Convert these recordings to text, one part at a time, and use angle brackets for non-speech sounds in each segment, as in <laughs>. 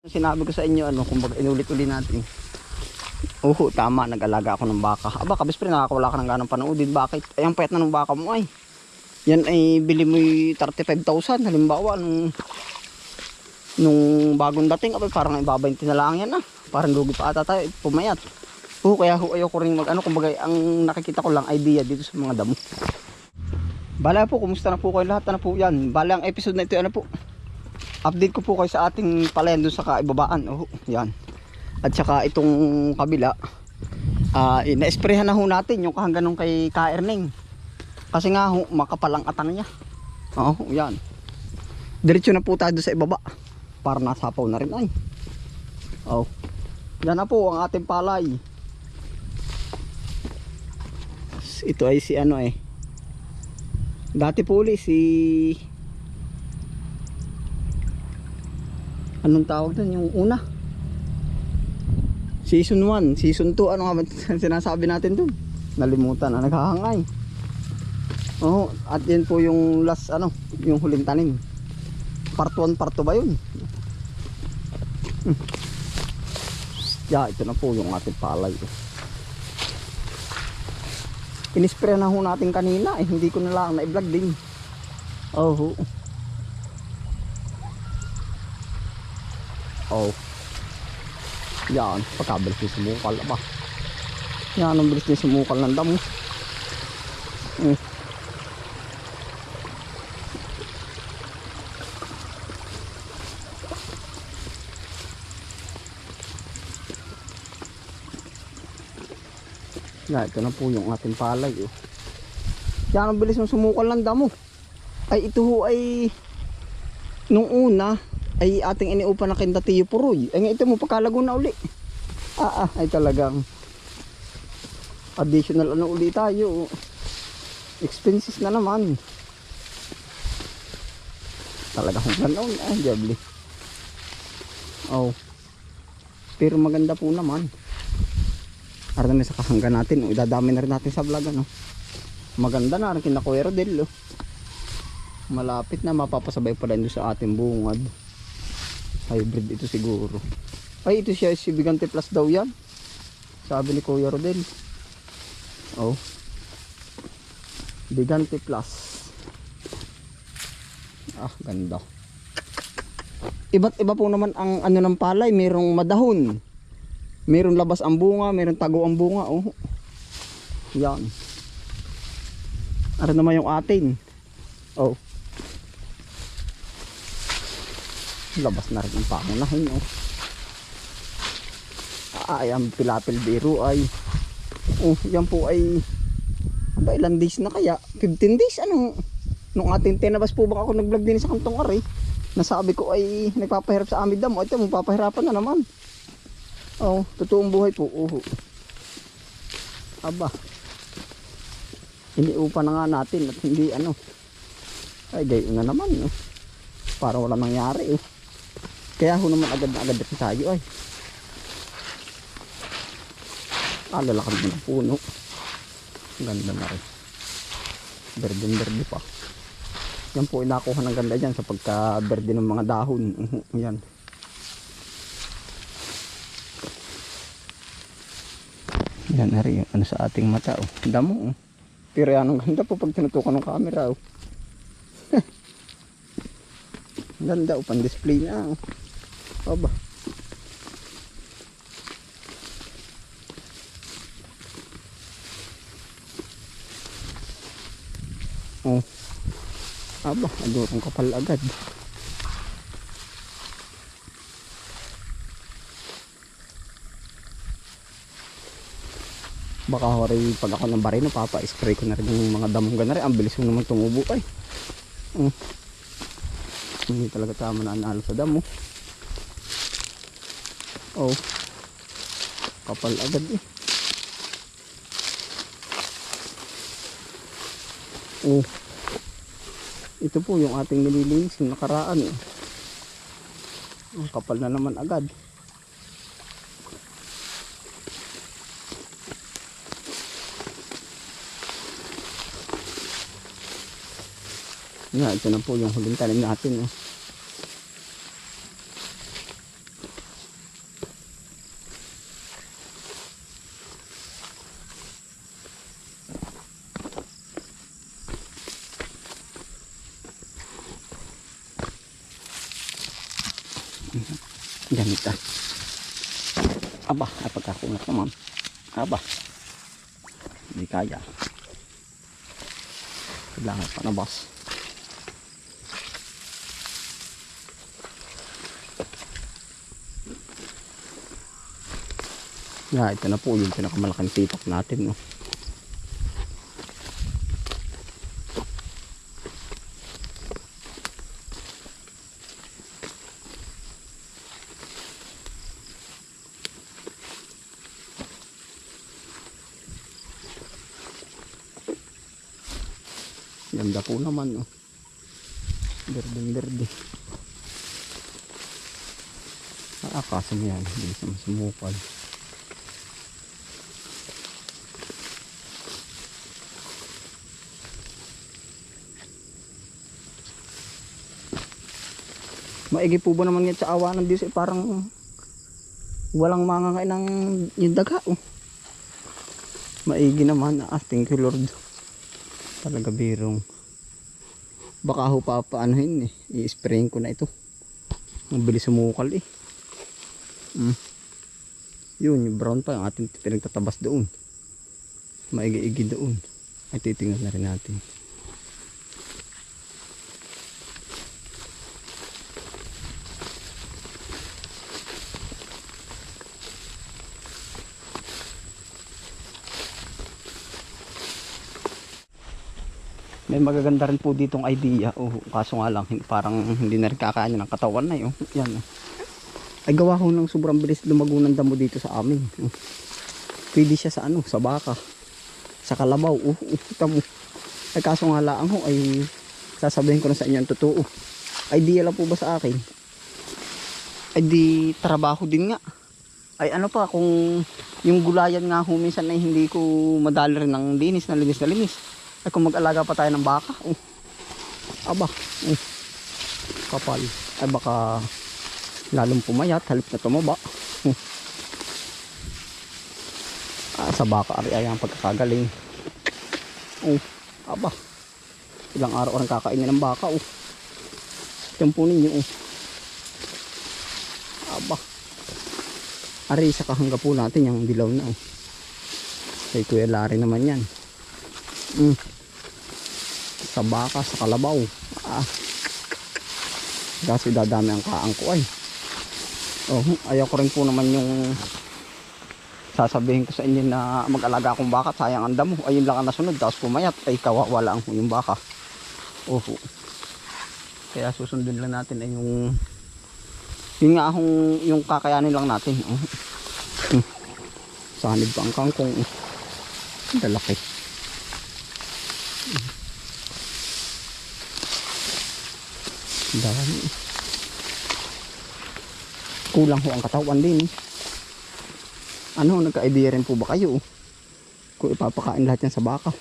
Sinabi ko sa inyo, ano, kumbaga inulit-uli natin. Oho, tama, nag-alaga ako ng baka. Aba, kabis pre, nakakawala ka ng ganang panoodin. Bakit? Ay, ang payat na ng baka mo ay. Yan ay bili mo yung 35,000. Halimbawa, nung, nung bagong dating, abay, parang ibabainti na lang yan ah. Parang lugi pa ata tayo, pumayat. Oo, kaya ho, ayoko rin mag, ano, kumbaga, ang nakikita ko lang idea dito sa mga damo. Bala po, kumusta na po kayo lahat? Ano po yan? Bala, ang episode na ito, ano po? Update ko po kayo sa ating palayan doon sa kaibabaan. Oh, yan. At saka itong kabila, ah ina-sprayhan na ho natin yung kahanggan nung kay Kaerning. Kasi nga ho, makapalang atang niya. Oo, yan. Diretso na po tayo doon sa ibaba. Para nasapaw na rin ay. Oh. Yan na po ang ating palay. Ito ay si ano eh. Dati po uli si Anong tawag doon? Yung una? Season 1, Season 2, ano nga <laughs> sinasabi natin doon? Nalimutan na, naghahangay. Oo, at yan po yung last, ano, yung huling tanim. Part 1, part 2 ba yun? Hmm. Yeah, ito na po yung ating palay. Inispray na ho natin kanina eh, hindi ko na lang na-vlog din. Oh, Oh. Yan, pagkabilis niya sumukal ba? Yan, ang bilis niya sumukal ng damo. Mm. Yan, ito na po yung ating palay. Oh. Yan, ang bilis ng sumukal ng damo. Ay, ito ho ay nung una, ay ating iniupa na kinda tiyo puroy. Ay nga ito mo pagkalago na uli. Ah, ah, ay talagang additional ano uli tayo. Expenses na naman. Talaga kung ganoon. Ay, diabli. Oh. Pero maganda po naman. Para na sa kahangga natin. Oh, idadami na rin natin sa vlog. Ano. Maganda na rin kinakuwero din. Oh. Malapit na mapapasabay pa rin sa ating bungad hybrid ito siguro. Ay ito siya si Bigante Plus daw yan. Sabi ni Kuya Rodel. Oh. Bigante Plus. Ah ganda. Iba't iba po naman ang ano ng palay. Mayroong madahon. Mayroong labas ang bunga mayroong tago ang bunga oh. Yan. Ano naman yung atin? Oh labas na rin ang pangunahin oh. ay ang pilapil biro ay oh yan po ay ba ilang days na kaya? 15 days ano? Nung ating tinabas po ba ako nag vlog din sa kantong aray nasabi ko ay nagpapahirap sa amid damo. Ito magpapahirapan na naman. Oh totoong buhay po oh. Aba. Iniupa na nga natin at hindi ano. Ay gayon na naman no? para wala nangyari eh kaya ho naman agad na agad rin tayo ay. Ah, lalakad mo ng puno. Ganda na rin. Berdeng berde pa. Yan po inakuha ng ganda dyan sa pagka berde ng mga dahon. <laughs> Yan. Yan na rin ano sa ating mata. Oh. Damo. Oh. Pero yan ang ganda po pag tinutukan ng camera. Oh. <laughs> ganda oh, pan display na. Oh. Aba. Oh. Aba, adurong kapal agad. Baka hori pag ako ng barino, papa-spray ko na rin yung mga damong ganari. Ang bilis mo naman tumubo ay. Oh. Hindi talaga tama na analo sa damo. Oh. Kapal agad eh. Oh. Ito po yung ating nililinis yung nakaraan eh. Oh, kapal na naman agad. Yan, ito na po yung huling tanim natin. Oh. Ganito. Aba, ay pagkakunat naman. Aba. Kaya. Kailangan pa na boss. Yeah, ito na po yung pinakamalaking tipak natin. No? Ganda po naman. Oh. Berdeng berde. Ah, kaso mo yan. Hindi sa masumukal. Maigi po ba naman yan sa awa ng Diyos eh, parang walang mangangain ng yung daga oh. Maigi naman ah, thank you Lord. Talaga birong. Baka ho pa paanohin eh. I-sprayin ko na ito. Mabilis sumukal eh. Mm. Yun, yung brown pa yung ating pinagtatabas doon. Maigi-igi doon. Ay titingnan na rin natin. May magaganda rin po ditong idea. Oh, kaso nga lang, parang hindi na rin kakain ng katawan na yun. Yan. oh. Ay gawa ko ng sobrang bilis lumago ng damo dito sa amin. Oh. Pwede siya sa ano, sa baka. Sa kalabaw. Oh, oh, tamo. Ay kaso nga lang ho, ay sasabihin ko na sa inyo ang totoo. Idea lang po ba sa akin? Ay di trabaho din nga. Ay ano pa kung yung gulayan nga ho minsan ay hindi ko madali rin ng linis na linis na linis. Ay kung mag-alaga pa tayo ng baka. Oh. Aba. Oh. Kapal. Ay baka lalong pumayat halip na tumaba. Oh. Ah, sa baka ari ay ang pagkakagaling. Oh. Aba. Ilang araw ang kakainin ng baka. Oh. Tempo ninyo. Oh. Aba. Ari sa kahangga po natin yung dilaw na. Oh. Kay Kuya Larry naman yan. Mm. Sa baka, sa kalabaw. Ah. Kasi dadami ang kaang ay. Oh, ayaw ko rin po naman yung sasabihin ko sa inyo na mag-alaga akong baka, sayang ang damo. Ayun lang ang nasunod, tapos pumayat, ay kawawala ang yung baka. Oh. Kaya susundin lang natin ay yung yun nga akong yung kakayanin lang natin. Oh. Hmm. Sanib ang kangkong. Oh. Ang Dalaki. Dami. Kulang ho ang katawan din. Ano, nagka-idea rin po ba kayo? Kung ipapakain lahat yan sa baka.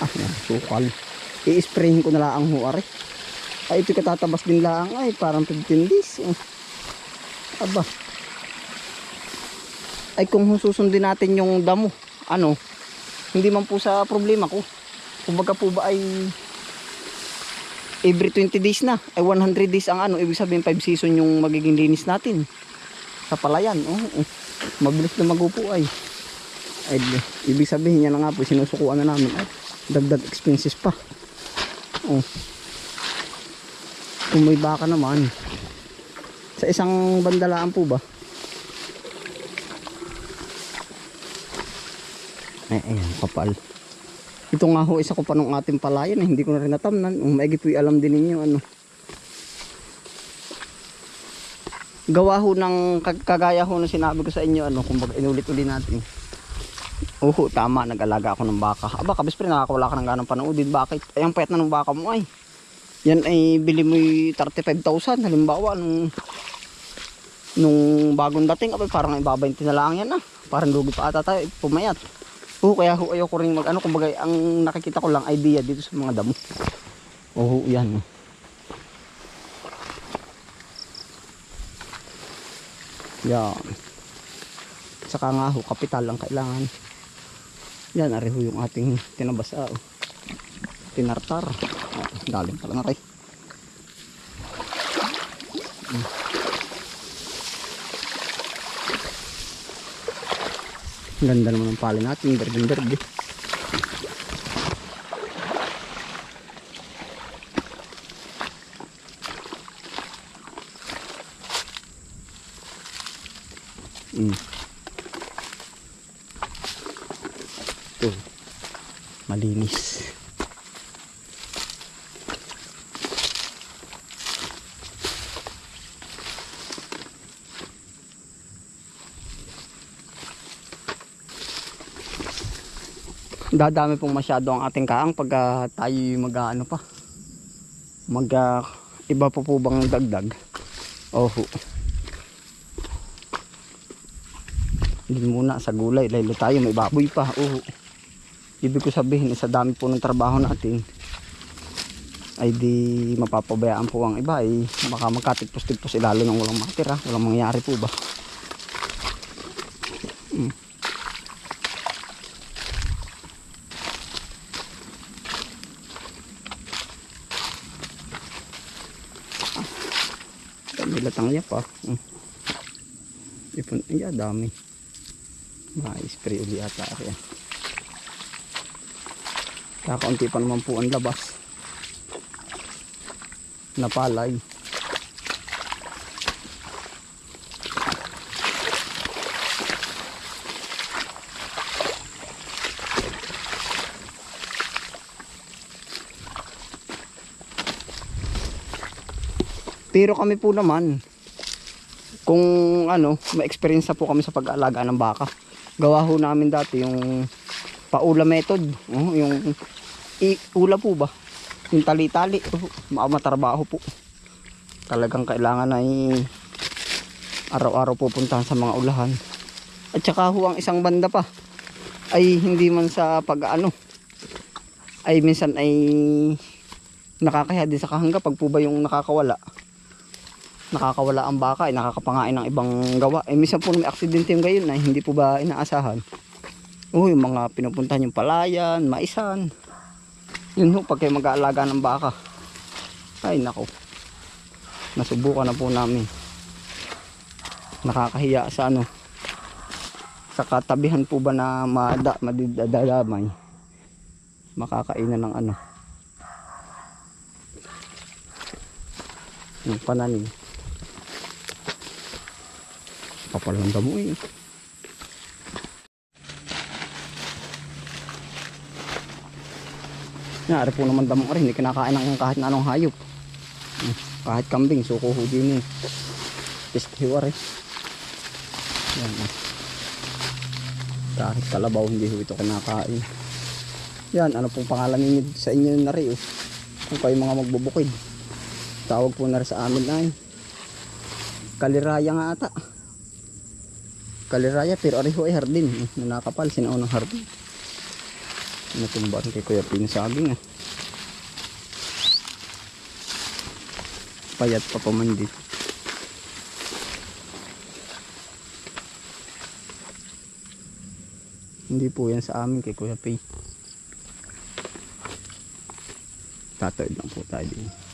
Ah, yan, sukal. I-sprayin ko na lang ang huwari. Ay, ito katatabas din lang. Ay, parang 15 days. Oh. Aba. Ay, kung susundin natin yung damo, ano, hindi man po sa problema ko. Kumbaga po ba ay every 20 days na, ay 100 days ang ano, ibig sabihin 5 season yung magiging linis natin. Sa palayan, oh, oh. Mabilis na magupo ay. Ay, ibig sabihin niya nga po, sinusukuan na namin. Ay, dagdag expenses pa. Oh. Kung may baka naman, sa isang bandalaan po ba? Ay, ayan, kapal. Ito nga ho, isa ko pa nung ating palayan, eh, hindi ko na rin natamnan. Um, maigit po alam din ninyo, ano. Gawa ho ng kag- kagaya ho na sinabi ko sa inyo, ano, kumbaga inulit-uli natin. Oho, tama, nag-alaga ako ng baka. Aba, kabis pre, nakakawala ka ng ganang panoodin. Bakit? Ay, ang payat na ng baka mo ay. Yan ay bili mo 35,000. Halimbawa, nung, nung bagong dating, abay, parang ibabayin na lang yan ah. Parang lugi pa ata tayo, pumayat. Oo, kaya ho, ayoko rin mag ano, kumbaga, ang nakikita ko lang idea dito sa mga damo. Oo, yan. Yan. Saka nga ho, kapital ang kailangan. Yan, ariho yung ating tinabasa. Oh. Tinartar. Oh, dalim pala na rin. Mm. Ganda naman ng pala natin. Berde-berde. Mm. Ito. Malinis. Dadami pong masyado ang ating kaang pag ah, tayo mag ah, ano pa. Mag ah, iba pa po bang dagdag? Oho. Hindi muna sa gulay. Lalo tayo may baboy pa. Oo. Ibig ko sabihin, sa dami po ng trabaho natin, ay di mapapabayaan po ang iba. Ay baka magkatipos-tipos eh, lalo nang walang matira. Walang mangyari po ba. Mm. Latangya pa. Mm. Ipon, ay, ah, dami. Ma-spray uli ata ako yan. Kakaunti pa naman po ang labas. Napalay. Pero kami po naman, kung ano, may experience na po kami sa pag-aalaga ng baka. Gawa ho namin dati yung paula method. Oh, yung i- ula po ba? Yung tali-tali. Oh, ma- matrabaho po. Talagang kailangan ay araw-araw pupuntahan sa mga ulahan. At saka ho ang isang banda pa ay hindi man sa pag-ano ay minsan ay nakakaya din sa kahangga pag po ba yung nakakawala nakakawala ang baka ay nakakapangain ng ibang gawa. Eh minsan po may aksidente yung gayon ay hindi po ba inaasahan? Oh yung mga pinupuntahan yung palayan maisan. Yun ho pag kayo mag-aalaga ng baka. Ay nako nasubukan na po namin. Nakakahiya sa ano sa katabihan po ba na mada, madidadamay makakainan ng ano. Ng pananim kapal ng damo eh Nyari po naman damo rin, hindi kinakain ng kahit na anong hayop. Kahit kambing, suko ho din eh. Piskiwar eh. Yan ah. Kahit kalabaw, hindi ho ito kinakain. Yan, ano pong pangalan ninyo sa inyo na rin oh. Kung kayo mga magbubukid. Tawag po na rin sa amin ay. Kaliraya nga ata. Kaliraya, pero ariho ay hardin. Nanakapal, sinaunang hardin. Natumbahan kay Kuya Pin saging ah. Payat pa pamandit. Hindi po yan sa amin kay Kuya Pin. Tatoid lang po tayo din.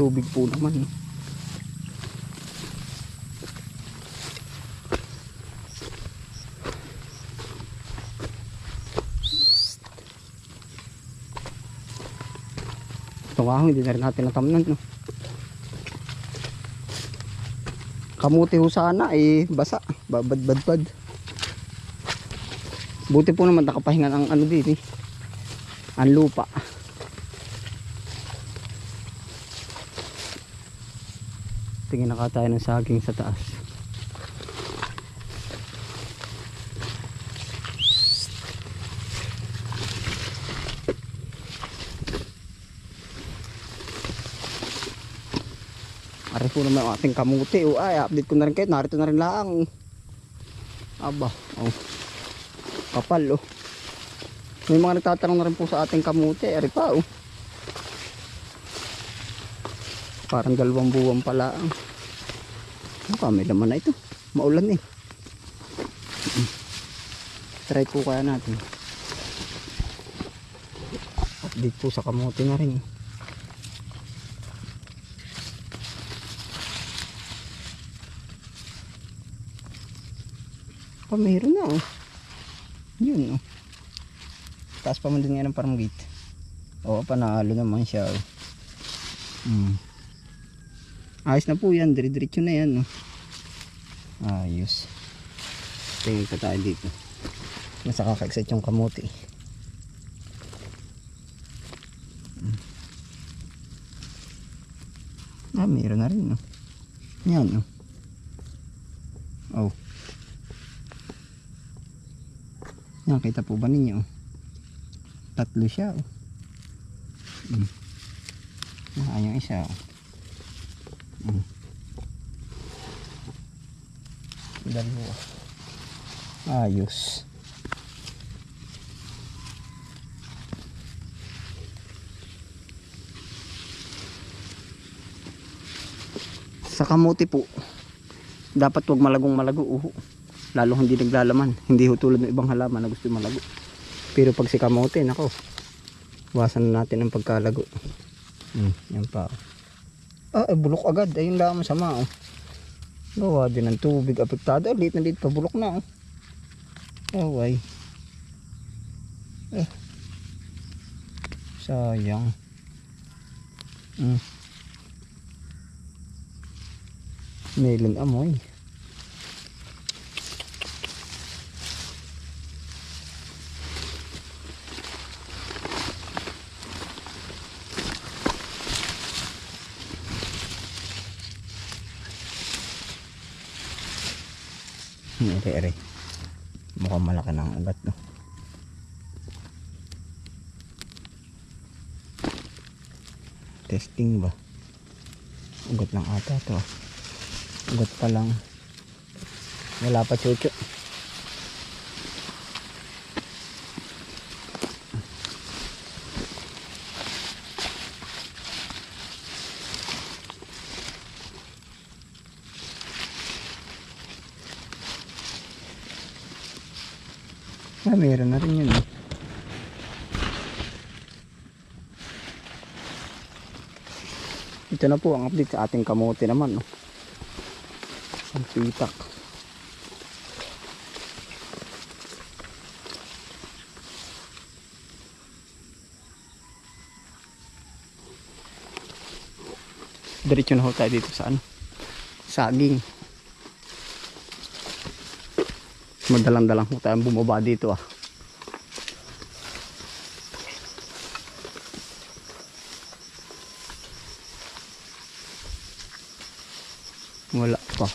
Tubig po naman. eh. Nga, hindi na rin natin natamnan. No? Kamuti ho sana eh basa, babad-bad-bad. Buti po naman nakapahinga ng ano din eh. Ang lupa. tingin na tayo ng saging sa taas. Ari po naman ang ating kamuti. O ay update ko na rin kayo. Narito na rin lang aba oh. kapal oh. May mga nagtatanong na rin po sa ating kamuti. Ari pa oh. Parang dalawang buwan pala. Ano ka, may laman na ito. Maulan eh. Mm. Try po kaya natin. Update po sa kamuti na rin. Pa, mayroon na oh. Yun oh. Taas pa man din nga ng parang gate. Oo, panalo naman siya oh. Hmm. Ayos na po yan, dire-diretso na yan. No? Ayos. Tingin pa tayo dito. Nasa kaka-excite yung kamote. Hmm. Ah, meron na rin. No? Yan. No? Oh. Yan, kita po ba ninyo? Tatlo siya. Oh. Hmm. Ah, yung isa. Oh. Mm. Dalawa. Ayos. Sa kamuti po, dapat wag malagong malago. Uho. Lalo hindi naglalaman. Hindi ho tulad ng ibang halaman na gusto malago. Pero pag si kamote, nako, wasan na natin ang pagkalago. Hmm, yan pa. Ah, eh, bulok agad. Ayun lang masama. Oh. Gawa din ng tubig. Apektado. Liit na liit pa. Bulok na. Oh. Oh, ay. Eh. Sayang. Mm. Melon amoy. Ere, ere. Mukhang malaki ng ugat, no? Testing ba? Ugat lang ata to. ah. Ugat pa lang. Wala pa chucho. Ah, meron na rin yun. eh. Ito na po ang update sa ating kamote naman. No? Ang pitak. Diretso na ho tayo dito sa ano? Saging. Madalang-dalang ho tayong bumaba dito ah. Wala pa.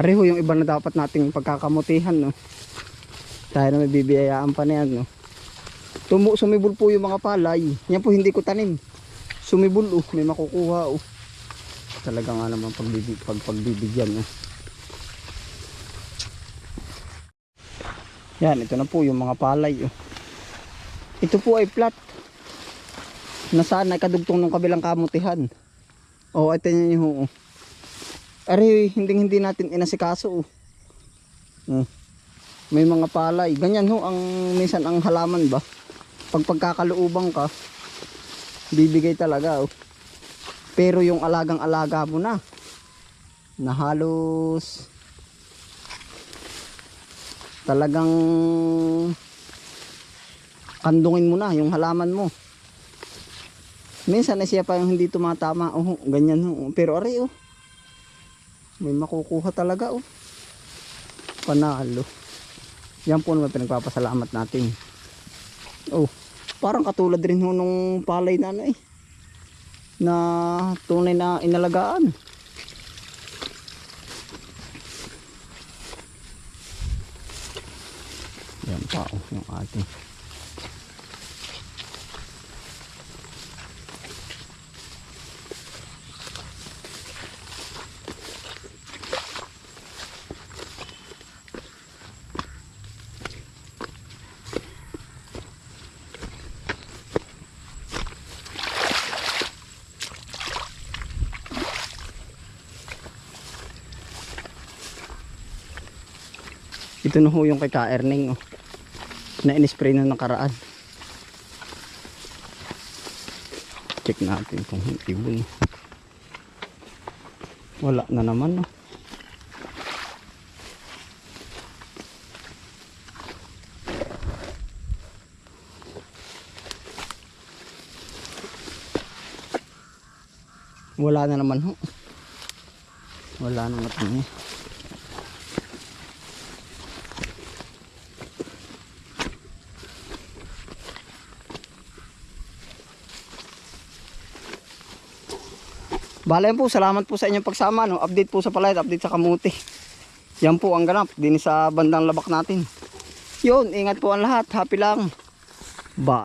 Areho yung iba na dapat nating pagkakamutihan, no? Tayo na may bibiyayaan pa na no? Tumu sumibol po yung mga palay. Yan po hindi ko tanim. Sumibol, oh. May makukuha, oh. Talaga nga naman pagbibig, pag, pagbibigyan, no? Yan, ito na po yung mga palay, oh. Ito po ay flat. Nasaan ay kadugtong ng kabilang kamutihan. Oh, ito yun yung, oh. Ari, hindi hindi natin inasikaso. Oh. Hmm. May mga palay. Ganyan ho ang minsan ang halaman ba? Pag pagkakalooban ka, bibigay talaga oh. Pero yung alagang alaga mo na na halos talagang kandungin mo na yung halaman mo. Minsan na siya pa yung hindi tumatama. Oh, ganyan oh. Pero ari oh. May makukuha talaga oh. Panalo. Yan po naman pinagpapasalamat natin. Oh, parang katulad rin ho nung palay na ano eh. Na tunay na inalagaan. Yan pa oh, yung ating. Ito na ho yung kay Ka-Erning oh. Na in-spray na nakaraan. Check natin kung ibon. Wala na naman no. Wala na naman ho. Wala na naman. Bale yan po, salamat po sa inyong pagsama. No? Update po sa palayat, update sa kamuti. Yan po ang ganap, din sa bandang labak natin. Yun, ingat po ang lahat. Happy lang. Ba